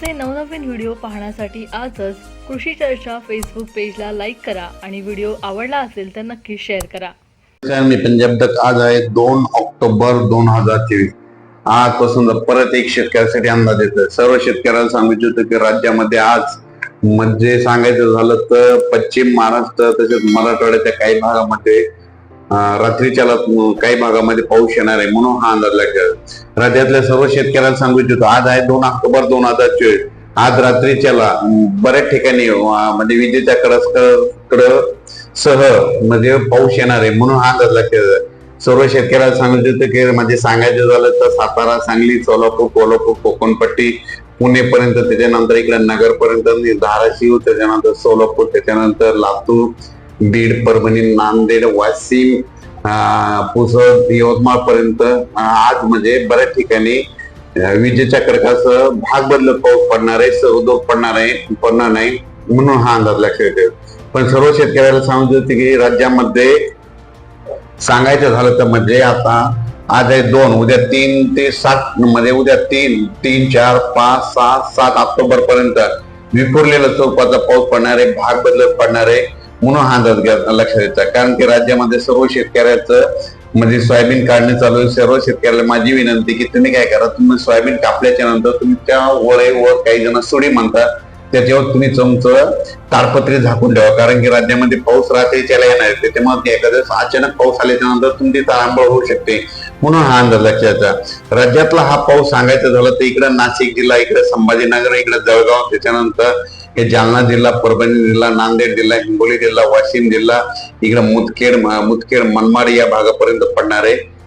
आमचे नवनवीन व्हिडिओ पाहण्यासाठी आजच कृषी चर्चा फेसबुक पेजला लाईक करा आणि व्हिडिओ आवडला असेल तर नक्की शेअर करा. मी पंजाब तक आज आहे दोन ऑक्टोबर दोन हजार चोवीस आजपासून परत एक शेतकऱ्यासाठी अंदाज येतोय. सर्व शेतकऱ्याला सांगू इच्छितो की राज्यामध्ये आज म्हणजे सांगायचं झालं तर पश्चिम महाराष्ट्र तसेच मराठवाड्याच्या काही भागामध्ये रात्रीच्याला काही भागामध्ये पाऊस येणार आहे म्हणून हा अंदाज लागला. राज्यातल्या सर्व शेतकऱ्याला सांगू इच्छितो आज आहे दोन ऑक्टोबर दोन हजार चोवीस. आज रात्रीच्याला बऱ्याच ठिकाणी म्हणजे विजेच्या कडस कड सह म्हणजे पाऊस येणार आहे म्हणून हा अंदाज लागतो सर्व शेतकऱ्याला सांगू इच्छितो की म्हणजे सांगायचं झालं तर सातारा सांगली सोलापूर कोल्हापूर कोकणपट्टी पुणे पर्यंत त्याच्यानंतर इकडे नगर पर्यंत धाराशिव त्याच्यानंतर सोलापूर त्याच्यानंतर लातूर बीड परभणी नांदेड वाशिम पुसद यवतमाळ पर्यंत आज म्हणजे बऱ्याच ठिकाणी विजेच्या कडकासह भाग बदलत पाऊस पडणार आहे सर्वदूर पडणार आहे पडणार नाही म्हणून हा अंदाज लक्षात येतो पण सर्व शेतकऱ्याला सांगत होते की राज्यामध्ये सांगायचं झालं तर म्हणजे आता आज आहे दोन उद्या तीन ते सात मध्ये उद्या तीन तीन चार पाच सहा सात ऑक्टोबर पर्यंत विखुरलेला स्वरूपाचा पाऊस पडणार आहे भाग बदलत पडणार आहे. म्हणून हा अंदाज लक्षात येतात कारण की राज्यामध्ये सर्व शेतकऱ्याचं म्हणजे सोयाबीन काढणे चालू आहे. सर्व शेतकऱ्याला माझी विनंती की तुम्ही काय करा तुम्ही सोयाबीन कापल्याच्या नंतर तुमच्या वरेवर काही जण सुडी म्हणतात त्याच्यावर तुम्ही चमचं ताडपत्री झाकून ठेवा. कारण की राज्यामध्ये पाऊस रात्रीच्याला येणार आहे. त्याच्यामुळे एखाद्या अचानक पाऊस आल्याच्यानंतर तुमची तारांबळ होऊ शकते. म्हणून हा अंदाज लक्षात राज्यातला हा पाऊस सांगायचं झालं तर इकडे नाशिक जिल्हा इकडे संभाजीनगर इकडे जळगाव त्याच्यानंतर हे जालना जिल्हा परभणी जिल्हा नांदेड जिल्हा हिंगोली जिल्हा वाशिम जिल्हा इकडे मुदखेड मुदखेड मनमाड या भागापर्यंत पडणार आहे.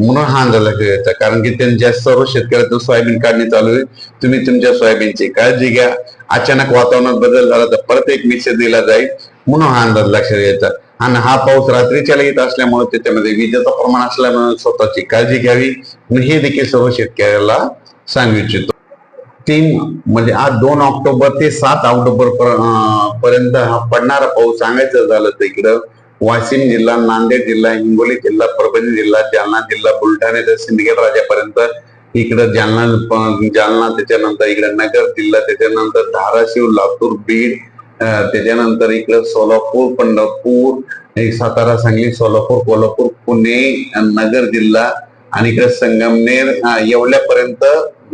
म्हणून हा अंदाज घ्यायचा कारण की त्यांच्या सर्व शेतकऱ्यातून सोयाबीन काढणी चालू आहे. तुम्ही तुमच्या सोयाबीनची काळजी घ्या. अचानक वातावरणात बदल झाला तर परत एक मिक्सर दिला जाईल. म्हणून हा अंदाज लक्षात येतात आणि हा पाऊस रात्रीच्या येत असल्यामुळे त्याच्यामध्ये विजेचं प्रमाण असल्यामुळे स्वतःची काळजी घ्यावी. मी हे देखील सर्व शेतकऱ्याला सांगू इच्छितो. तीन म्हणजे आज दोन ऑक्टोबर ते सात ऑक्टोबर पर- पर्यंत हा पडणारा पाऊस सांगायचं झालं तर इकडं वाशिम जिल्हा नांदेड जिल्हा हिंगोली जिल्हा परभणी जिल्हा जालना जिल्हा बुलढाणे ते सिंदखेड राजापर्यंत इकडं जालना जालना त्याच्यानंतर इकडे नगर जिल्हा त्याच्यानंतर धाराशिव लातूर बीड त्याच्यानंतर इकडं सोलापूर पंढरपूर सातारा सांगली सोलापूर कोल्हापूर पुणे नगर जिल्हा आणि इकडे संगमनेर एवढ्यापर्यंत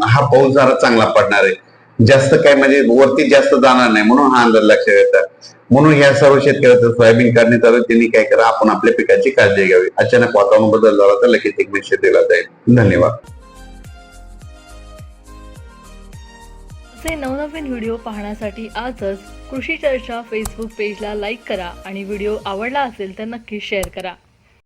हा पाऊस जरा चांगला पडणार आहे. जास्त काय म्हणजे वरती जास्त जाणार नाही म्हणून हा अंदाज लक्षात येतात म्हणून ह्या सर्व शेतकऱ्याचं सोयाबीन काढणी चालू त्यांनी काय करा आपण आपल्या पिकाची काळजी घ्यावी. अचानक वातावरण बदल झाला तर लगेच एक मेसेज दिला जाईल. धन्यवाद. असे नवनवीन व्हिडिओ पाहण्यासाठी आजच कृषी चर्चा फेसबुक पेजला लाईक करा आणि व्हिडिओ आवडला असेल तर नक्की शेअर करा.